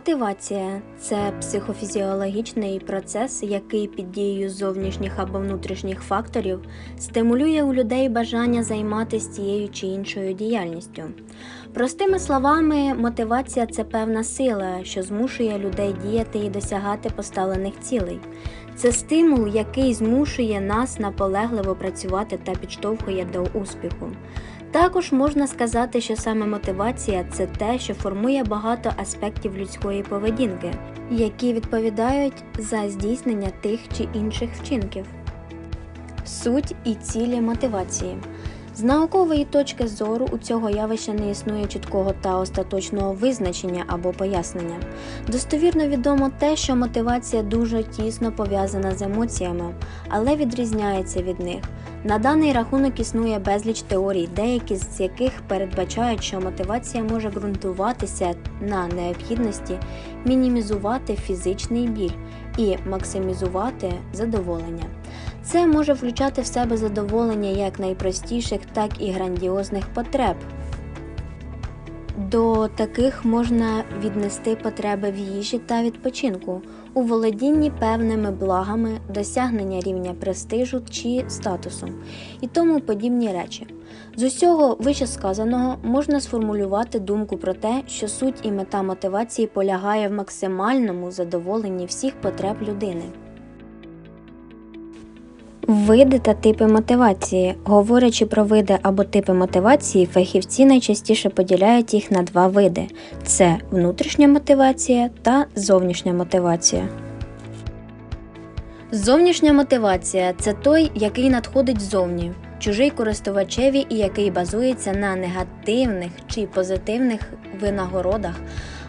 Мотивація це психофізіологічний процес, який під дією зовнішніх або внутрішніх факторів стимулює у людей бажання займатися тією чи іншою діяльністю. Простими словами, мотивація це певна сила, що змушує людей діяти і досягати поставлених цілей. Це стимул, який змушує нас наполегливо працювати та підштовхує до успіху. Також можна сказати, що саме мотивація це те, що формує багато аспектів людської поведінки, які відповідають за здійснення тих чи інших вчинків. Суть і цілі мотивації. З наукової точки зору у цього явища не існує чіткого та остаточного визначення або пояснення. Достовірно відомо те, що мотивація дуже тісно пов'язана з емоціями, але відрізняється від них. На даний рахунок існує безліч теорій, деякі з яких передбачають, що мотивація може ґрунтуватися на необхідності мінімізувати фізичний біль і максимізувати задоволення. Це може включати в себе задоволення як найпростіших, так і грандіозних потреб. До таких можна віднести потреби в їжі та відпочинку, у володінні певними благами, досягнення рівня престижу чи статусу і тому подібні речі. З усього вищесказаного можна сформулювати думку про те, що суть і мета мотивації полягає в максимальному задоволенні всіх потреб людини. Види та типи мотивації. Говорячи про види або типи мотивації, фахівці найчастіше поділяють їх на два види: це внутрішня мотивація та зовнішня мотивація. Зовнішня мотивація це той, який надходить ззовні, чужий користувачеві і який базується на негативних чи позитивних винагородах,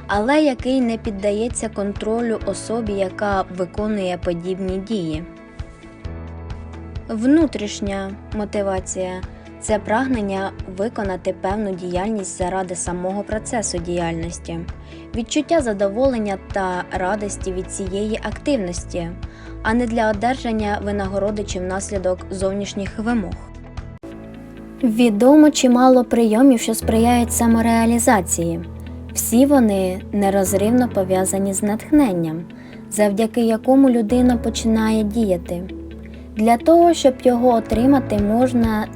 але який не піддається контролю особі, яка виконує подібні дії. Внутрішня мотивація це прагнення виконати певну діяльність заради самого процесу діяльності, відчуття задоволення та радості від цієї активності, а не для одержання винагороди чи внаслідок зовнішніх вимог. Відомо чимало прийомів, що сприяють самореалізації. Всі вони нерозривно пов'язані з натхненням, завдяки якому людина починає діяти. Для того, щоб його отримати, можна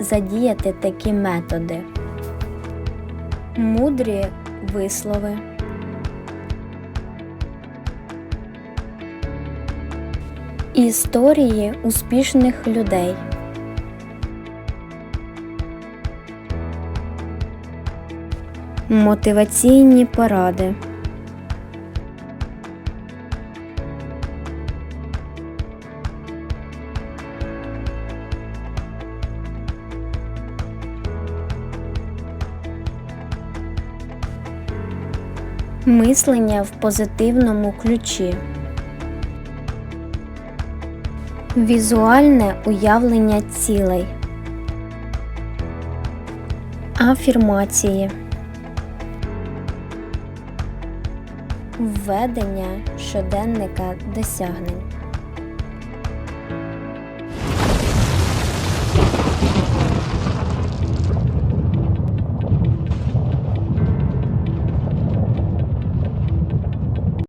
задіяти такі методи. Мудрі вислови. Історії успішних людей. Мотиваційні поради. Мислення в позитивному ключі. Візуальне уявлення цілей. Афірмації. Введення щоденника досягнень.